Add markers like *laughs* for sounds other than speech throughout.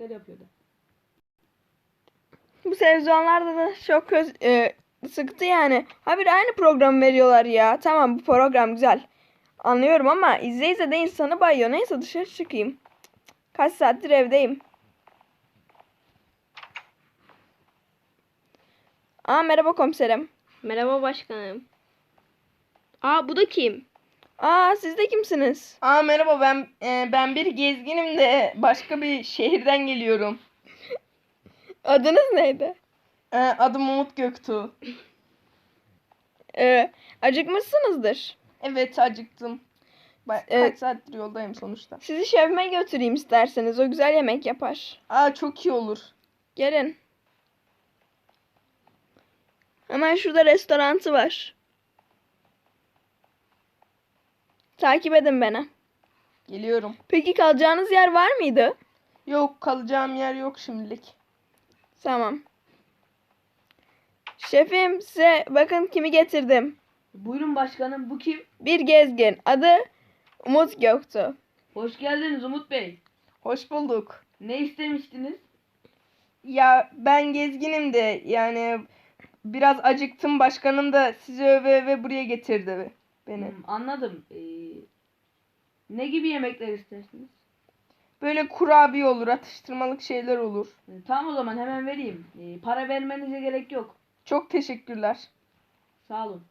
hareketler yapıyordu. Bu televizyonlarda da çok köz, e, sıktı yani. Habire aynı program veriyorlar ya. Tamam bu program güzel. Anlıyorum ama izle izle de insanı bayıyor. Neyse dışarı çıkayım. Kaç saattir evdeyim. Aa merhaba komiserim. Merhaba başkanım. Aa bu da kim? Aa siz de kimsiniz? Aa merhaba ben e, ben bir gezginim de başka bir şehirden geliyorum. Adınız neydi? E, adım Umut Göktuğ. Ee, acıkmışsınızdır. Evet acıktım. Ba- Evet. Kaç saattir yoldayım sonuçta. Sizi şefime götüreyim isterseniz. O güzel yemek yapar. Aa çok iyi olur. Gelin. Hemen şurada restorantı var. Takip edin beni. Geliyorum. Peki kalacağınız yer var mıydı? Yok kalacağım yer yok şimdilik. Tamam. Şefim size bakın kimi getirdim. Buyurun başkanım bu kim? Bir gezgin. Adı Umut Göktuğ. Hoş geldiniz Umut Bey. Hoş bulduk. Ne istemiştiniz? Ya ben gezginim de yani biraz acıktım. Başkanım da sizi öve öve buraya getirdi beni. Hmm, anladım. Ee, ne gibi yemekler istersiniz? Böyle kurabiye olur, atıştırmalık şeyler olur. Ee, tamam o zaman hemen vereyim. Ee, para vermenize gerek yok. Çok teşekkürler. Sağ olun.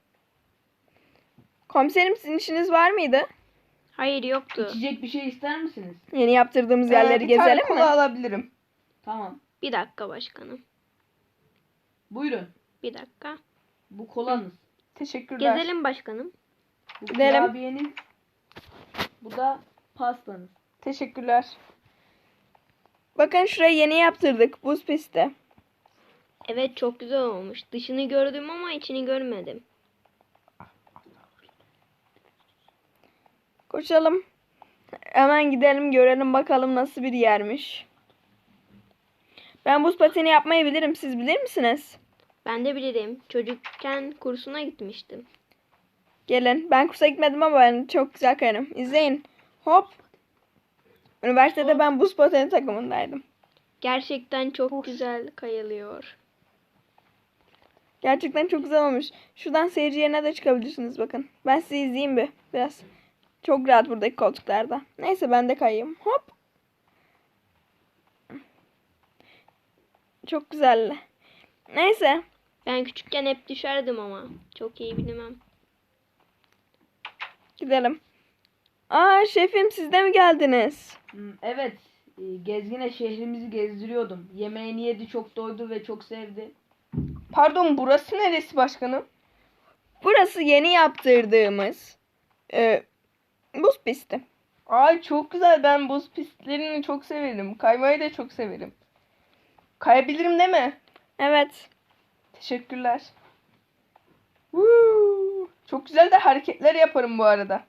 Komiserim sizin işiniz var mıydı? Hayır yoktu. İçecek bir şey ister misiniz? Yeni yaptırdığımız Ee, yerleri bir tane gezelim kola mi? alabilirim. Tamam. Bir dakika başkanım. Buyurun. Bir dakika. Bu kolanız. Teşekkürler. Gezelim başkanım. Bu Gidelim. kurabiyeniz. Bu da pastanız. Teşekkürler. Bakın şurayı yeni yaptırdık. Buz pisti. Evet çok güzel olmuş. Dışını gördüm ama içini görmedim. Koşalım. Hemen gidelim görelim bakalım nasıl bir yermiş. Ben buz pateni yapmayı bilirim. Siz bilir misiniz? Ben de bilirim. Çocukken kursuna gitmiştim. Gelin. Ben kursa gitmedim ama ben çok güzel kayarım. İzleyin. Hop. Üniversitede ben buz pateni takımındaydım. Gerçekten çok güzel kayılıyor. Gerçekten çok güzel olmuş. Şuradan seyirci yerine de çıkabilirsiniz bakın. Ben sizi izleyeyim bir biraz. Çok rahat buradaki koltuklarda. Neyse ben de kayayım. Hop. Çok güzel. Neyse. Ben küçükken hep düşerdim ama. Çok iyi bilemem. Gidelim. Aa şefim siz de mi geldiniz? Hmm, evet. Ee, gezgine şehrimizi gezdiriyordum. Yemeğini yedi çok doydu ve çok sevdi. Pardon burası neresi başkanım? Burası yeni yaptırdığımız e, buz pisti. Ay çok güzel. Ben buz pistlerini çok severim. Kaymayı da çok severim. Kayabilirim değil mi? Evet. Teşekkürler. Çok güzel de hareketler yaparım bu arada.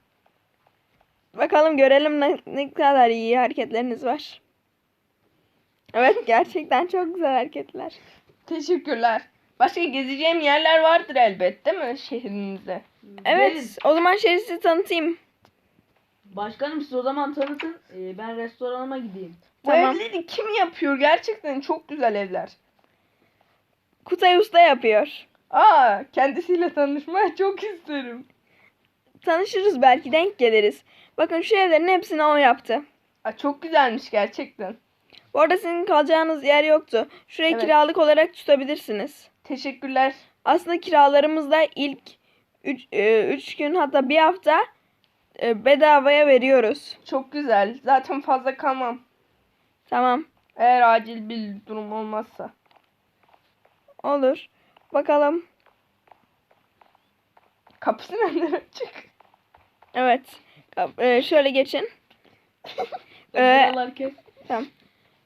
Bakalım görelim ne, ne kadar iyi hareketleriniz var. Evet gerçekten çok güzel hareketler. Teşekkürler. Başka gezeceğim yerler vardır elbet değil mi şehrinizde? Evet Gelin. o zaman şehri size tanıtayım. Başkanım siz o zaman tanıtın. Ee, ben restoranıma gideyim. Bu Tamam. evleri kim yapıyor? Gerçekten çok güzel evler. Kutay Usta yapıyor. Aa, kendisiyle tanışmak *laughs* çok isterim. Tanışırız belki denk geliriz. Bakın şu evlerin hepsini o yaptı. Aa, çok güzelmiş gerçekten. Bu arada sizin kalacağınız yer yoktu. Şurayı Evet. kiralık olarak tutabilirsiniz. Teşekkürler. Aslında kiralarımızda ilk 3 gün hatta bir hafta e, bedavaya veriyoruz. Çok güzel. Zaten fazla kalmam. Tamam. Eğer acil bir durum olmazsa. Olur. Bakalım. Kapısı neden açık? Evet. Kap- e, şöyle geçin. *laughs* Ee. Tamam.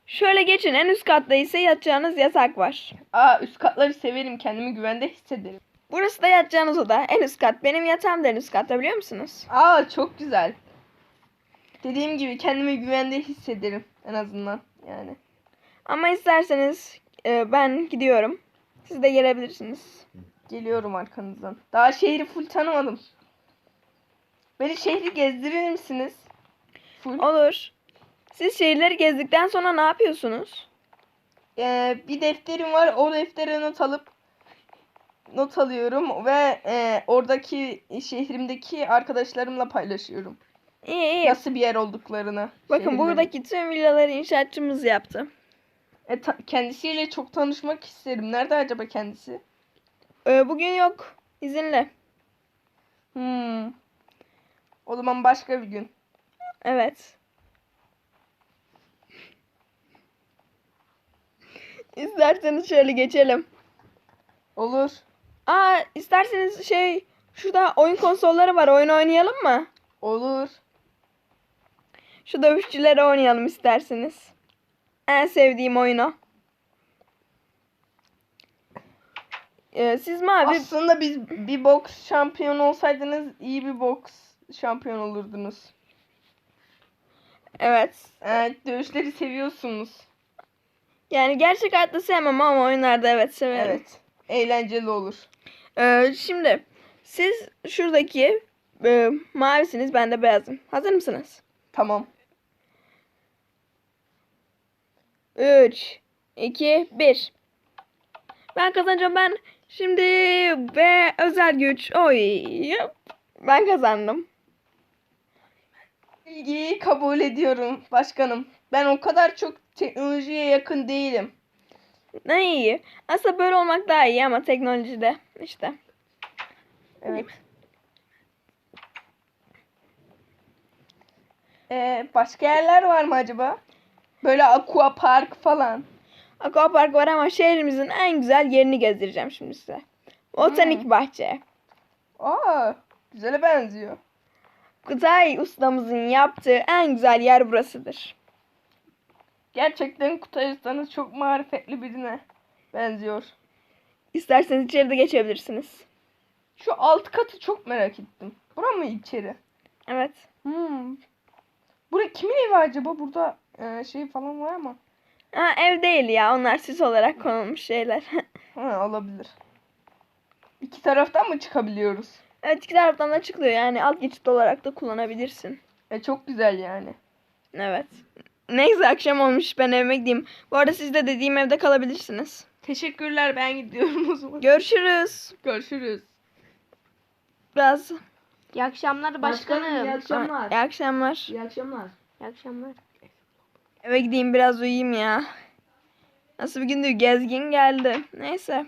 Şöyle geçin. En üst katta ise yatacağınız yatak var. Aa, üst katları severim. Kendimi güvende hissederim. Burası da yatacağınız oda. En üst kat. Benim yatağım da en üst katta biliyor musunuz? Aa, çok güzel. Dediğim gibi kendimi güvende hissederim en azından yani. Ama isterseniz e, ben gidiyorum. Siz de gelebilirsiniz. Geliyorum arkanızdan. Daha şehri full tanımadım. Beni şehri gezdirir misiniz? Full. Olur. Siz şehirleri gezdikten sonra ne yapıyorsunuz? Ee, bir defterim var. O deftere not alıp not alıyorum ve e, oradaki şehrimdeki arkadaşlarımla paylaşıyorum. İyi iyi. Nasıl bir yer olduklarını. Bakın şehirlerin. buradaki tüm villaları inşaatçımız yaptı. E, ta- kendisiyle çok tanışmak isterim. Nerede acaba kendisi? Ee, bugün yok. İzinli. Hmm. O zaman başka bir gün. Evet. İsterseniz şöyle geçelim. Olur. Aa isterseniz şey şurada oyun konsolları var. Oyun oynayalım mı? Olur. Şu dövüşçüleri oynayalım isterseniz. En sevdiğim oyunu. Ee, siz mavi Aslında biz bir boks şampiyonu olsaydınız iyi bir boks şampiyon olurdunuz. evet. Evet, dövüşleri seviyorsunuz. Yani gerçek hayatta sevmem ama oyunlarda evet severim. Evet. Eğlenceli olur. Ee, şimdi siz şuradaki e, mavisiniz ben de beyazım. Hazır mısınız? Tamam. 3 2 1 Ben kazanacağım ben. Şimdi ve özel güç. Oy. Ben kazandım. İlgiyi kabul ediyorum başkanım. Ben o kadar çok teknolojiye yakın değilim. Ne iyi. Aslında böyle olmak daha iyi ama teknolojide işte. Evet. Ee, başka yerler var mı acaba? Böyle aqua park falan. Aquapark var ama şehrimizin en güzel yerini gezdireceğim şimdi size. Botanik bahçe. Aa, güzele benziyor. Kutay ustamızın yaptığı en güzel yer burasıdır. Gerçekten Kutay Usta'nız çok marifetli birine benziyor. İsterseniz içeri de geçebilirsiniz. Şu alt katı çok merak ettim. Bura mı içeri? Evet. Hmm. Bura kimin evi acaba? Burada e, şey falan var ama. Ha, ev değil ya onlar süs olarak konulmuş şeyler. *laughs* Ha, olabilir. İki taraftan mı çıkabiliyoruz? evet iki taraftan da çıkılıyor yani alt geçit olarak da kullanabilirsin. E, çok güzel yani. Evet. Neyse akşam olmuş ben evime gideyim. Bu arada siz de dediğim evde kalabilirsiniz. Teşekkürler ben gidiyorum o zaman. Görüşürüz. Görüşürüz. Biraz. İyi akşamlar başkanım. iyi akşamlar. İyi akşamlar. İyi akşamlar. İyi akşamlar. Eve gideyim biraz uyuyayım ya. Nasıl bir gündü gezgin geldi. Neyse.